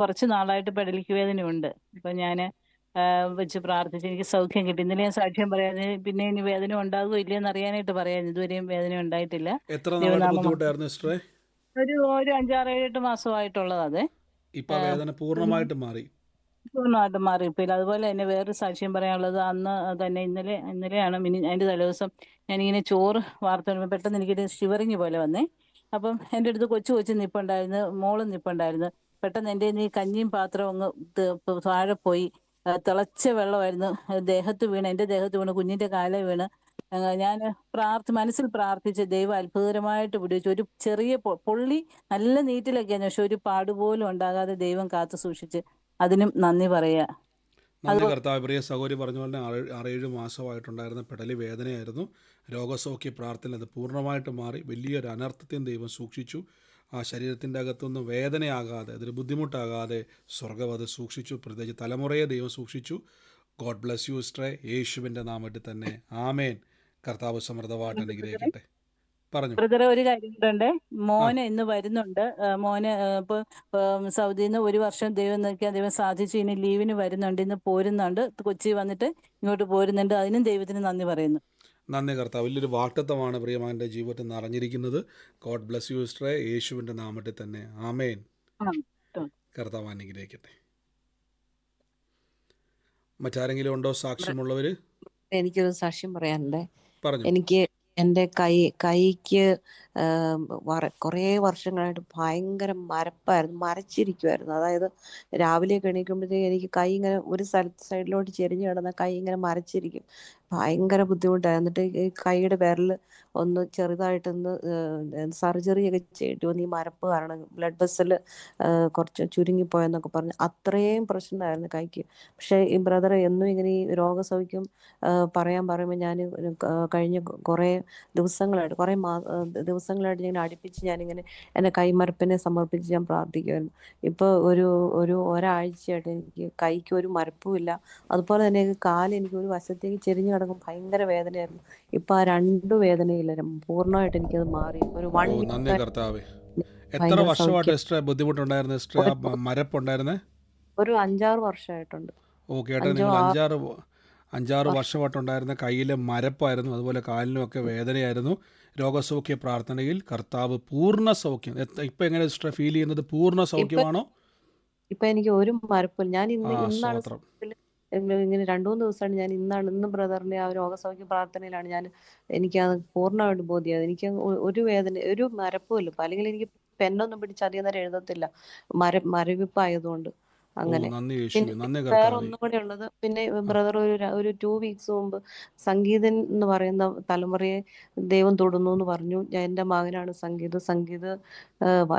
കുറച്ച് നാളായിട്ട് പെടലിക്ക് വേദനയുണ്ട്. അപ്പൊ ഞാൻ വെച്ച് പ്രാർത്ഥിച്ച് എനിക്ക് സൗഖ്യം കിട്ടി. ഇന്നലെ ഞാൻ സാക്ഷ്യം പറയാതെ പിന്നെ ഇനി വേദന ഉണ്ടാകുമോ ഇല്ലയെന്ന് അറിയാനായിട്ട് പറയാം. ഇതുവരെയും വേദന ഉണ്ടായിട്ടില്ല. എത്ര ഒരു ഒരു അഞ്ചാറ് ഏഴെട്ട് മാസമായിട്ടുള്ളത് അതെ ഇപ്പൊ വേദന പൂർണമായിട്ട് മാറി. പൂർണമായിട്ടും മാറിയിപ്പില്ല അതുപോലെ തന്നെ വേറൊരു സാക്ഷ്യം പറയാനുള്ളത് അന്ന് തന്നെ ഇന്നലെ ഇന്നലെയാണ് മിനി അതിന്റെ തലേദിവസം ഞാനിങ്ങനെ ചോറ് വാർത്ത പെട്ടെന്ന് എനിക്കൊരു ഷിവറിങ് പോലെ വന്നേ. അപ്പം എന്റെ അടുത്ത് കൊച്ചു കൊച്ചു നിപ്പുണ്ടായിരുന്നു മോൾ നിപ്പുണ്ടായിരുന്നു. പെട്ടെന്ന് എന്റെ ഈ കഞ്ഞിയും പാത്രവും അങ്ങ് താഴെ പോയി. തിളച്ച വെള്ളമായിരുന്നു. ദേഹത്ത് വീണ് എന്റെ ദേഹത്ത് വീണ് കുഞ്ഞിന്റെ കാല വീണ്. ഞാൻ പ്രാർത്ഥി മനസ്സിൽ പ്രാർത്ഥിച്ച് ദൈവം അത്ഭുതകരമായിട്ട് പിടിച്ചു ഒരു ചെറിയ പൊള്ളി നല്ല നീറ്റിലൊക്കെയാണ് പക്ഷെ ഒരു പാടുപോലും ഉണ്ടാകാതെ ദൈവം കാത്തു സൂക്ഷിച്ച് അതിനും നന്ദി പറയാ നന്ദി കർത്താവ്. പ്രിയ സഹോദരി പറഞ്ഞ പോലെ ആറ് ആറേഴ് മാസമായിട്ടുണ്ടായിരുന്ന പെടലി വേദനയായിരുന്നു. രോഗസൗഖ്യ പ്രാർത്ഥന അത് പൂർണമായിട്ട് മാറി. വലിയൊരു അനർത്ഥത്തെയും ദൈവം സൂക്ഷിച്ചു. ആ ശരീരത്തിന്റെ അകത്തൊന്നും വേദനയാകാതെ അതൊരു ബുദ്ധിമുട്ടാകാതെ സ്വർഗം അത് സൂക്ഷിച്ചു പ്രത്യേകിച്ച് തലമുറയെ ദൈവം സൂക്ഷിച്ചു. ഗോഡ് ബ്ലസ് യു സ്ട്രേ യേശുവിന്റെ നാമത്തിൽ തന്നെ. ആമേൻ. കർത്താവ് സമൃദ്ധമായിട്ട് അനുഗ്രഹിക്കട്ടെ. പറഞ്ഞു. ബ്രദറെ ഒരു കാര്യം കൂടെ മോന് ഇന്ന് വരുന്നുണ്ട്. മോന് ഇപ്പൊ സൗദിയിൽ നിന്ന് ഒരു വർഷം ദൈവം നിൽക്കാൻ ദൈവം സാധിച്ചു. ഇനി ലീവിന് വരുന്നുണ്ട്. ഇന്ന് പോരുന്നുണ്ട്. കൊച്ചി വന്നിട്ട് ഇങ്ങോട്ട് പോരുന്നുണ്ട്. അതിനും ദൈവത്തിന് നന്ദി പറയുന്നു. നന്ദി കർത്താവ്. വലിയൊരു വാക്തത്വമാണ് പ്രിയമാന്റെ ജീവിതത്തിൽ നിന്ന് അറിഞ്ഞിരിക്കുന്നത് ഗോഡ് ബ്ലസ് യു സ്ട്രേ യേശുവിന്റെ നാമത്തിൽ തന്നെ. ആമേൻ. കർത്താവ് അനുഗ്രഹിക്കട്ടെ. മറ്റാരെങ്കിലും ഉണ്ടോ സാക്ഷ്യമുള്ളവർ? എനിക്കൊരു സാക്ഷ്യം പറയാനുണ്ട്. പറഞ്ഞു. എനിക്ക് എന്റെ കൈ കൈക്ക് കുറേ വർഷങ്ങളായിട്ട് ഭയങ്കര മരപ്പായിരുന്നു മരച്ചിരിക്കുമായിരുന്നു അതായത് രാവിലെ എണീക്കുമ്പോഴത്തേക്ക് എനിക്ക് കൈ ഇങ്ങനെ ഒരു സ്ഥലത്ത് സൈഡിലോട്ട് ചെരിഞ്ഞ് കിടന്ന കൈ ഇങ്ങനെ മരച്ചിരിക്കും. ഭയങ്കര ബുദ്ധിമുട്ടായി. എന്നിട്ട് ഈ കൈയുടെ വിരൽ ഒന്ന് ചെറുതായിട്ടൊന്ന് സർജറി ഒക്കെ ചെയ്തിട്ട് വന്ന് ഈ മരപ്പ് കാരണം ബ്ലഡ് വെസൽ കുറച്ച് ചുരുങ്ങിപ്പോയെന്നൊക്കെ പറഞ്ഞ് അത്രയും പ്രശ്നമായിരുന്നു കൈക്ക്. പക്ഷേ ഈ ബ്രദർ എന്നും ഇങ്ങനെ ഈ രോഗസൗഖ്യം പറയാൻ പറയുമ്പോൾ ഞാൻ കഴിഞ്ഞ കുറേ ദിവസങ്ങളായിട്ട് കുറേ മാ ദിവസങ്ങളായിട്ട് ഞാൻ അടുപ്പിച്ച് ഞാനിങ്ങനെ എന്റെ കൈമരപ്പിനെ സമർപ്പിച്ച് ഞാൻ പ്രാർത്ഥിക്കുമായിരുന്നു ഇപ്പോൾ ഒരു ഒരു ഒരാഴ്ചയായിട്ട് എനിക്ക് കൈക്ക് ഒരു മരപ്പുമില്ല അതുപോലെ തന്നെ കാൽ എനിക്ക് ഒരു വശത്തേക്ക് ചെരിഞ്ഞു കിടക്കും ഭയങ്കര വേദനയായിരുന്നു. ഇപ്പൊ ആ രണ്ടു വേദനയില്ല. പൂർണമായിട്ട് എനിക്കത് മാറി. ഒരു വൺ നന്ദി കർത്താവേ. എത്ര വർഷമായിട്ട്. എക്സ്ട്രാ ബുദ്ധിമുട്ടുണ്ടായിരുന്നു? എക്സ്ട്രാ മരപ്പുണ്ടായിരുന്നേ? ഒരു അഞ്ചാറ് വർഷമായിട്ടുണ്ട്. ഓക്കെ അഞ്ചോ നിങ്ങൾ അഞ്ചാറ് അഞ്ചാറ് വർഷം. വർഷമായിട്ടുണ്ടായിരുന്ന. കയ്യിലെ മരപ്പായിരുന്നു. അതുപോലെ കാലിനും ഒക്കെ വേദനയായിരുന്നു. രോഗസൗഖ്യ പ്രാർത്ഥനയിൽ കർത്താവ് പൂർണ സൗഖ്യം. ഇപ്പൊ എങ്ങനെ സിസ്റ്റർ ഫീൽ ചെയ്യുന്നത്? പൂർണ സൗഖ്യമാണോ? ഇപ്പൊ എനിക്ക് ഒരു മരപ്പില്ല ഞാൻ ഇന്ന് ഇന്നാണ് ഇങ്ങനെ രണ്ടു മൂന്ന് ദിവസമാണ് ഞാൻ ഇന്നാണ് ഇന്ന് ബ്രദറിന്റെ ആ രോഗസൗഖ്യ പ്രാർത്ഥനയിലാണ് ഞാൻ എനിക്ക് അത് പൂർണമായിട്ട് ബോധ്യമായത്. എനിക്ക് ഒരു വേദന ഒരു മരപ്പുമില്ല അല്ലെങ്കിൽ എനിക്ക് പെന്നൊന്നും പിടിച്ച് അധികം നേരം എഴുതത്തില്ല. മര മരവിപ്പായതുകൊണ്ട് അങ്ങനെ. വേറെ ഒന്നും കൂടെ ഉള്ളത് പിന്നെ ബ്രദർ ഒരു ഒരു ടു വീക്സ് മുമ്പ് സംഗീതൻ എന്ന് പറയുന്ന തലമുറയെ ദൈവം തൊടുന്നു എന്ന് പറഞ്ഞു. ഞാൻ എന്റെ മകനാണ് സംഗീത്. സംഗീത്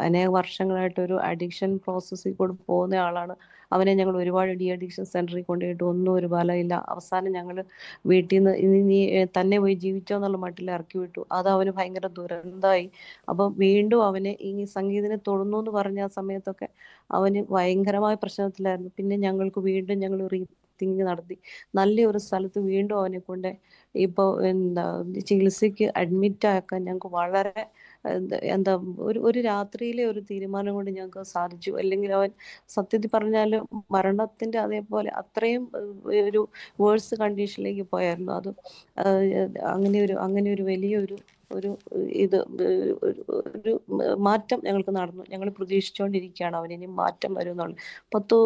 അനേക വർഷങ്ങളായിട്ട് ഒരു അഡിക്ഷൻ പ്രോസസ്സിൽ കൂടെ പോകുന്ന ആളാണ്. അവനെ ഞങ്ങൾ ഒരുപാട് ഡി അഡിക്ഷൻ സെന്ററിൽ കൊണ്ടുപോയിട്ട് ഒന്നും ഒരു ഫലമില്ല അവസാനം ഞങ്ങൾ വീട്ടിൽ നിന്ന് ഇനി തന്നെ പോയി ജീവിച്ചോ എന്നുള്ള മട്ടിൽ ഇറക്കി വിട്ടു. അത് അവന് ഭയങ്കര ദുരന്തമായി അപ്പൊ വീണ്ടും അവനെ ഈ സംഗീതനെ തൊടുന്നു എന്ന് പറഞ്ഞ ആ സമയത്തൊക്കെ അവന് ഭയങ്കരമായ പ്രശ്നത്തിലായിരുന്നു. പിന്നെ ഞങ്ങൾക്ക് വീണ്ടും ഞങ്ങൾ റീ റീതിങ് നടത്തി. നല്ലൊരു സ്ഥലത്ത് വീണ്ടും അവനെ കൊണ്ട് ഇപ്പോൾ എന്താ ചികിത്സയ്ക്ക് അഡ്മിറ്റ് ആക്കാൻ ഞങ്ങൾക്ക് വളരെ എന്താ ഒരു ഒരു രാത്രിയിലെ ഒരു തീരുമാനം കൊണ്ട് ഞങ്ങൾക്ക് സാധിച്ചു. അല്ലെങ്കിൽ അവൻ സത്യത്തിൽ പറഞ്ഞാൽ മരണത്തിന്റെ അതേപോലെ അത്രയും ഒരു വേഴ്സ് കണ്ടീഷനിലേക്ക് പോയായിരുന്നു. അത് അങ്ങനെ ഒരു അങ്ങനെ ഒരു വലിയൊരു ഒരു ഇത് ഒരു മാറ്റം ഞങ്ങൾക്ക് നടന്നു. ഞങ്ങൾ പ്രതീക്ഷിച്ചുകൊണ്ടിരിക്കുകയാണ് അവന് ഇനി മാറ്റം വരും എന്നുള്ളത് പത്ത്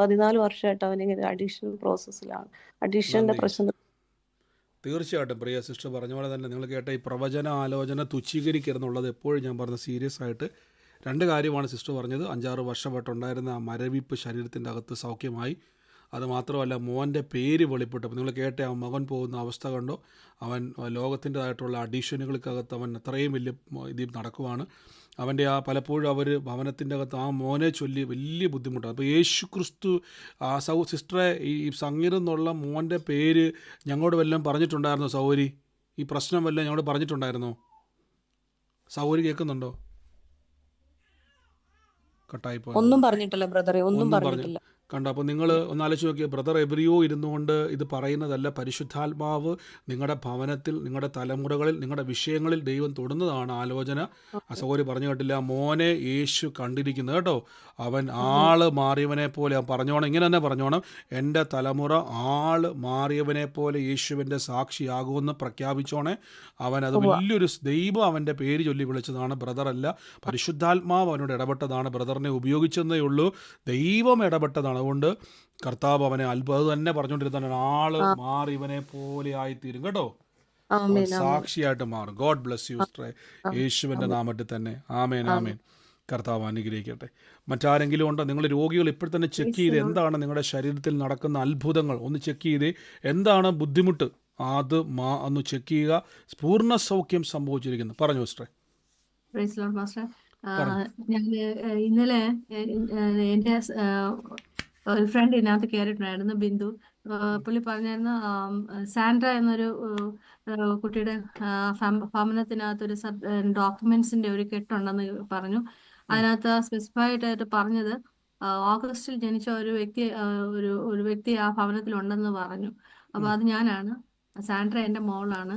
പതിനാല് വർഷമായിട്ട് അവനിങ്ങനെ അഡീഷണൽ പ്രോസസ്സിലാണ് അഡീഷണൽ പ്രശ്നം തീർച്ചയായിട്ടും പ്രിയ സിസ്റ്റർ പറഞ്ഞ പോലെ തന്നെ നിങ്ങൾ കേട്ട ഈ പ്രവചന ആലോചന തുച്ഛീകരിക്കരുന്നുള്ളത് എപ്പോഴും ഞാൻ പറഞ്ഞ സീരിയസ് ആയിട്ട് രണ്ട് കാര്യമാണ് സിസ്റ്റർ പറഞ്ഞത്. അഞ്ചാറ് വർഷമായിട്ടുണ്ടായിരുന്ന ആ മരവിപ്പ് ശരീരത്തിന്റെ അകത്ത് സൗഖ്യമായി. അത് മാത്രമല്ല മോന്റെ പേര് വെളിപ്പെട്ടപ്പോൾ നിങ്ങൾ കേട്ട അവൻ മകൻ പോകുന്ന അവസ്ഥ കണ്ടോ? അവൻ ലോകത്തിന്റെതായിട്ടുള്ള അഡീഷനുകൾക്കകത്ത് അവൻ അത്രയും വലിയ ഇതിൽ നടക്കുവാണ്. അവന്റെ ആ പലപ്പോഴും അവർ ഭവനത്തിന്റെ അകത്ത് ആ മോനെ ചൊല്ലി വലിയ ബുദ്ധിമുട്ടാണ്. അപ്പോൾ യേശു ക്രിസ്തു ആ സൗ സിസ്റ്ററെ ഈ സംഗീതം എന്നുള്ള മോന്റെ പേര് ഞങ്ങളോട് വല്ലതും പറഞ്ഞിട്ടുണ്ടായിരുന്നോ സൗരി? ഈ പ്രശ്നം വല്ലതും ഞങ്ങളോട് പറഞ്ഞിട്ടുണ്ടായിരുന്നോ? സൗരി കേൾക്കുന്നുണ്ടോ? കട്ടായി ഒന്നും പറഞ്ഞിട്ടില്ല ബ്രദറെ ഒന്നും പറഞ്ഞിട്ടില്ല. കണ്ടോ അപ്പോൾ നിങ്ങൾ ഒന്നാലോചിച്ച് നോക്കിയാൽ നോക്കിയ ബ്രദർ എവരിയോ ഇരുന്നുകൊണ്ട് ഇത് പറയുന്നതല്ല പരിശുദ്ധാത്മാവ് നിങ്ങളുടെ ഭവനത്തിൽ നിങ്ങളുടെ തലമുറകളിൽ നിങ്ങളുടെ വിഷയങ്ങളിൽ ദൈവം തൊടുന്നതാണ് ആലോചന. അസൗകര്യ പറഞ്ഞു കേട്ടില്ല മോനെ യേശു കണ്ടിരിക്കുന്നത് കേട്ടോ. അവൻ ആൾ മാറിയവനെ പോലെ അവൻ പറഞ്ഞോണം ഇങ്ങനെ തന്നെ പറഞ്ഞോണം. എന്റെ തലമുറ ആൾ മാറിയവനെ പോലെ യേശുവിന്റെ സാക്ഷിയാകുമെന്ന് പ്രഖ്യാപിച്ചോണേ. അവൻ അത് വലിയൊരു ദൈവം അവന്റെ പേര് ചൊല്ലി വിളിച്ചതാണ് ബ്രദറല്ല പരിശുദ്ധാത്മാവ് അവനോട് ഇടപെട്ടതാണ് ബ്രദറിനെ ഉപയോഗിച്ചെന്നേ ഉള്ളൂ. ദൈവം ഇടപെട്ടതാണ്. അതുകൊണ്ട് കർത്താവ് അവനെ അത്ഭുതം അത് തന്നെ പറഞ്ഞുകൊണ്ടിരുന്ന ആൾ മാറി ഇവനെ പോലെ ആയിത്തീരും. കേട്ടോ? സാക്ഷിയായിട്ട് മാറും. ഗോഡ് ബ്ലസ് യു സ്ട്രേ യേശുവിന്റെ നാമത്തിൽ തന്നെ. ആമേൻ ആമേൻ. കർത്താവ് അനുഗ്രഹിക്കട്ടെ. മറ്റാരെങ്കിലും ഉണ്ടോ? നിങ്ങൾ രോഗികൾ ഇപ്പോൾ തന്നെ ചെക്ക് ചെയ്ത് എന്താണ് നിങ്ങളുടെ ശരീരത്തിൽ നടക്കുന്ന അത്ഭുതങ്ങൾ? ഒന്ന് ചെക്ക് ചെയ്ത്. എന്താണ് ബുദ്ധിമുട്ട്? അത് മാ ഒന്ന് ചെക്ക് ചെയ്യുക. പൂർണ സൗഖ്യം സംഭവിച്ചിരിക്കുന്നു. പറഞ്ഞു സിസ്റ്ററെ ഞാൻ ഇന്നലെ എന്റെ ഒരു ഫ്രണ്ട് ഇതിനകത്ത് കയറിയിട്ടുണ്ടായിരുന്നു ബിന്ദു. പുള്ളി പറഞ്ഞായിരുന്നു സാൻഡ്ര എന്നൊരു കുട്ടിയുടെ ഭവനത്തിനകത്ത് ഒരു ഡോക്യുമെന്റ്സിന്റെ ഒരു കെട്ടുണ്ടെന്ന് പറഞ്ഞു. അതിനകത്ത് സ്പെസിഫൈഡ് ആയിട്ട് പറഞ്ഞത് ഓഗസ്റ്റിൽ ജനിച്ച ഒരു വ്യക്തി ഒരു ഒരു വ്യക്തി ആ ഭവനത്തിൽ ഉണ്ടെന്ന് പറഞ്ഞു. അപ്പൊ അത് ഞാനാണ്. സാൻഡ്ര എന്റെ മോളാണ്.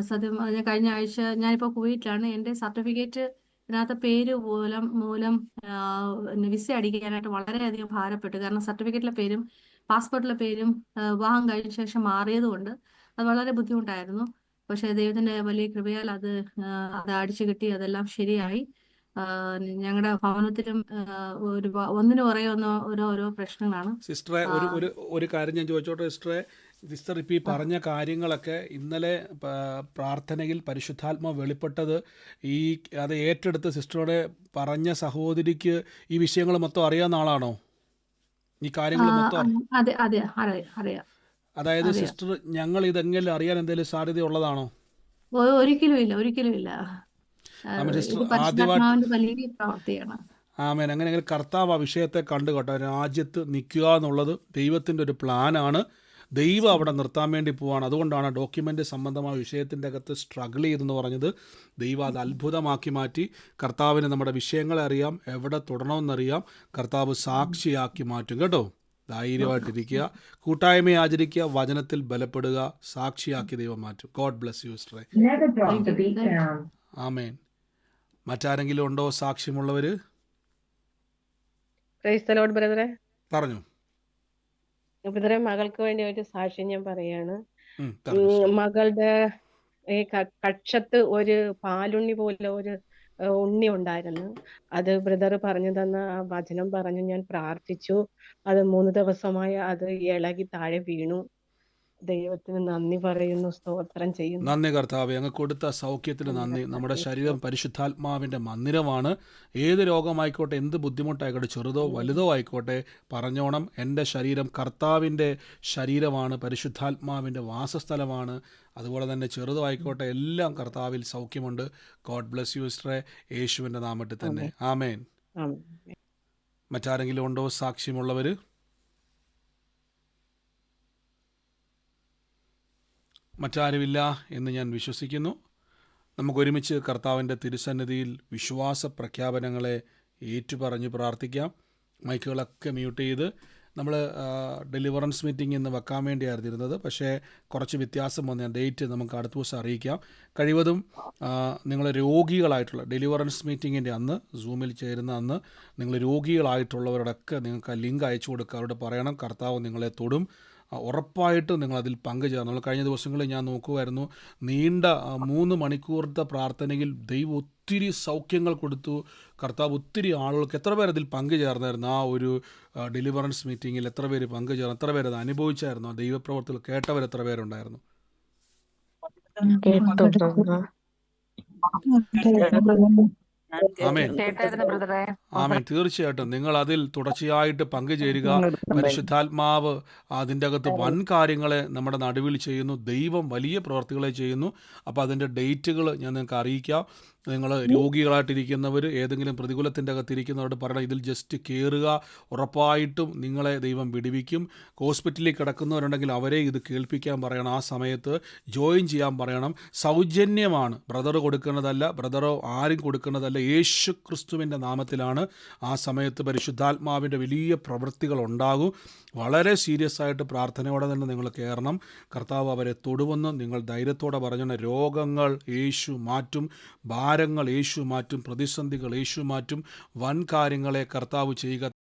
സത്യം കഴിഞ്ഞ ആഴ്ച ഞാനിപ്പോ കുവൈറ്റിലാണ്. എന്റെ സർട്ടിഫിക്കറ്റ് ഇതിനകത്ത് പേര് മൂലം മൂലം വിസ അടിക്കാനായിട്ട് വളരെയധികം ഭാരപ്പെട്ടു. കാരണം സർട്ടിഫിക്കറ്റിലെ പേരും പാസ്പോർട്ടിലെ പേരും വിവാഹം കഴിഞ്ഞ ശേഷം മാറിയതുകൊണ്ട് അത് വളരെ ബുദ്ധിമുട്ടായിരുന്നു. പക്ഷേ ദൈവത്തിന്റെ വലിയ കൃപയാൽ അത് അത് അടിച്ചു കിട്ടി അതെല്ലാം ശരിയായി. ഞങ്ങളുടെ ഭവനത്തിലും ഒരു ഒന്നിനു പുറകെ ഒന്ന് ഓരോ ഓരോ പ്രശ്നങ്ങളാണ്. സിസ്റ്ററെ ഒരു ഒരു കാര്യം ഞാൻ ചോദിച്ചോട്ടെ സിസ്റ്ററെ? സിസ്റ്റർ ഇപ്പോൾ ഈ പറഞ്ഞ കാര്യങ്ങളൊക്കെ ഇന്നലെ പ്രാർത്ഥനയിൽ പരിശുദ്ധാത്മ വെളിപ്പെട്ടത് ഈ അത് ഏറ്റെടുത്ത് സിസ്റ്ററോട് പറഞ്ഞ സഹോദരിക്ക് ഈ വിഷയങ്ങൾ മൊത്തം അറിയാവുന്ന ആളാണോ? ഈ കാര്യങ്ങൾ മൊത്തം അതെ അതെ അറിയാം അതായത് സിസ്റ്റർ ഞങ്ങൾ ഇതെങ്ങനെ അറിയാൻ എന്തെങ്കിലും സാധ്യത ഉള്ളതാണോ ഒരിക്കലും ഇല്ല ഒരിക്കലും ഇല്ല. ആമേൻ സിസ്റ്റർ ആദ്യമായിട്ട് ആമേൻ അങ്ങനെ അങ്ങനെ കർത്താവ് ആ വിഷയത്തെ കണ്ടു കേട്ടോ രാജ്യത്ത് നിൽക്കുക എന്നുള്ളത് ദൈവത്തിന്റെ ഒരു പ്ലാനാണ് ദൈവം അവിടെ നിർത്താൻ വേണ്ടി പോവാണ്. അതുകൊണ്ടാണ് ഡോക്യുമെന്റ് സംബന്ധമായ വിഷയത്തിന്റെ അകത്ത് സ്ട്രഗിൾ ചെയ്തെന്ന് പറഞ്ഞത്. ദൈവം അത് അത്ഭുതമാക്കി മാറ്റി. കർത്താവിന് നമ്മുടെ വിഷയങ്ങളെ അറിയാം. എവിടെ തുടരണമെന്നറിയാം. കർത്താവ് സാക്ഷിയാക്കി മാറ്റും. കേട്ടോ? ധൈര്യമായിട്ടിരിക്കുക. കൂട്ടായ്മയെ ആചരിക്കുക. വചനത്തിൽ ബലപ്പെടുക. സാക്ഷിയാക്കി ദൈവം മാറ്റും. God bless you stray. ആമേൻ മറ്റാരെങ്കിലും ഉണ്ടോ സാക്ഷ്യമുള്ളവര്? പറഞ്ഞു. ബ്രദറെ മകൾക്ക് വേണ്ടി ഒരു സാക്ഷ്യം ഞാൻ പറയാണ്. മകളുടെ ഈ കക്ഷത്ത് ഒരു പാലുണ്ണി പോലെ ഒരു ഉണ്ണി ഉണ്ടായിരുന്നു. അത് ബ്രദർ പറഞ്ഞു തന്ന ആ വചനം പറഞ്ഞു ഞാൻ പ്രാർത്ഥിച്ചു. അത് മൂന്ന് ദിവസമായി അത് ഇളകി താഴെ വീണു. ദൈവത്തിന് നന്ദി പറയുന്നു സ്തോത്രം ചെയ്യുന്നു. നന്ദി കർത്താവ് അങ്ങ് കൊടുത്ത സൗഖ്യത്തിന് നന്ദി നമ്മുടെ ശരീരം പരിശുദ്ധാത്മാവിന്റെ മന്ദിരമാണ്. ഏത് രോഗമായിക്കോട്ടെ എന്ത് ബുദ്ധിമുട്ടായിക്കോട്ടെ ചെറുതോ വലുതോ ആയിക്കോട്ടെ പറഞ്ഞോണം. എന്റെ ശരീരം കർത്താവിന്റെ ശരീരമാണ് പരിശുദ്ധാത്മാവിന്റെ വാസസ്ഥലമാണ്. അതുപോലെ തന്നെ ചെറുതോ ആയിക്കോട്ടെ എല്ലാം കർത്താവിൽ സൗഖ്യമുണ്ട്. ഗോഡ് ബ്ലെസ് യു സിസ്റ്ററെ യേശുവിന്റെ നാമത്തിൽ തന്നെ. ആമേൻ. ആമേൻ. മറ്റാരെങ്കിലും ഉണ്ടോ സാക്ഷ്യമുള്ളവർ മറ്റാരുമില്ല എന്ന് ഞാൻ വിശ്വസിക്കുന്നു. നമുക്കൊരുമിച്ച് കർത്താവിന്റെ തിരുസന്നിധിയിൽ വിശ്വാസ പ്രഖ്യാപനങ്ങളെ ഏറ്റുപറഞ്ഞ് പ്രാർത്ഥിക്കാം. മൈക്കുകളൊക്കെ മ്യൂട്ട് ചെയ്ത് നമ്മൾ ഡെലിവറൻസ് മീറ്റിംഗ് ഇന്ന് വെക്കാൻ വേണ്ടിയായിരുന്നു ഇരുന്നത്. പക്ഷേ കുറച്ച് വ്യത്യാസം വന്ന ഡേറ്റ് നമുക്ക് അടുത്ത ദിവസം അറിയിക്കാം. കഴിവതും നിങ്ങൾ രോഗികളായിട്ടുള്ള ഡെലിവറൻസ് മീറ്റിങ്ങിന്റെ അന്ന് സൂമിൽ ചേരുന്ന അന്ന് നിങ്ങൾ രോഗികളായിട്ടുള്ളവരോടൊക്കെ നിങ്ങൾക്ക് ലിങ്ക് അയച്ചു കൊടുക്കുക. അവരോട് പറയണം കർത്താവ് നിങ്ങളെ തൊടും. ഉറപ്പായിട്ടും നിങ്ങൾ അതിൽ പങ്കുചേർന്നു നമ്മൾ കഴിഞ്ഞ ദിവസങ്ങളിൽ ഞാൻ നോക്കുമായിരുന്നു നീണ്ട മൂന്ന് മണിക്കൂറത്തെ പ്രാർത്ഥനയിൽ ദൈവം ഒത്തിരി സൗഖ്യങ്ങൾ കൊടുത്തു. കർത്താവ് ഒത്തിരി ആളുകൾക്ക് എത്ര പേരതിൽ അതിൽ പങ്കുചേർന്നായിരുന്നു? ആ ഒരു ഡെലിവറൻസ് മീറ്റിങ്ങിൽ എത്ര പേര് പങ്കുചേർന്നു? എത്ര പേര് അത് അനുഭവിച്ചായിരുന്നു? ആ ദൈവപ്രവർത്തികൾ കേട്ടവർ എത്ര പേരുണ്ടായിരുന്നു? ആമേൻ. ആമേൻ. തീർച്ചയായിട്ടും നിങ്ങൾ അതിൽ തുടർച്ചയായിട്ട് പങ്കുചേരുക. പരിശുദ്ധാത്മാവ് അതിന്റെ അകത്ത് വൻ കാര്യങ്ങളെ നമ്മുടെ നടുവിൽ ചെയ്യുന്നു. ദൈവം വലിയ പ്രവർത്തികളെ ചെയ്യുന്നു. അപ്പോൾ അതിന്റെ ഡേറ്റുകൾ ഞാൻ നിങ്ങൾക്ക് അറിയിക്കാം. നിങ്ങൾ രോഗികളായിട്ടിരിക്കുന്നവർ ഏതെങ്കിലും പ്രതികൂലത്തിന്റെ അകത്തിരിക്കുന്നവരോട് പറയണം. ഇതിൽ ജസ്റ്റ് കയറുക ഉറപ്പായിട്ടും നിങ്ങളെ ദൈവം വിടുവിക്കും. ഹോസ്പിറ്റലിൽ കിടക്കുന്നവരുണ്ടെങ്കിൽ അവരെ ഇത് കേൾപ്പിക്കാൻ പറയണം. ആ സമയത്ത് ജോയിൻ ചെയ്യാൻ പറയണം. സൗജന്യമാണ്. ബ്രദർ കൊടുക്കുന്നതല്ല. ബ്രദറോ ആരും കൊടുക്കുന്നതല്ല. യേശു ക്രിസ്തുവിന്റെ നാമത്തിലാണ് ആ സമയത്ത് പരിശുദ്ധാത്മാവിന്റെ വലിയ പ്രവൃത്തികൾ ഉണ്ടാകും വളരെ സീരിയസ് ആയിട്ട് പ്രാർത്ഥനയോടെ തന്നെ നിങ്ങൾ കയറണം. കർത്താവ് അവരെ തൊടുവെന്ന് നിങ്ങൾ ധൈര്യത്തോടെ പറഞ്ഞ രോഗങ്ങൾ യേശു മാറ്റും ഭാരങ്ങൾ യേശു മാറ്റും പ്രതിസന്ധികൾ യേശു മാറ്റും വൻ കാര്യങ്ങളെ കർത്താവ് ചെയ്യുക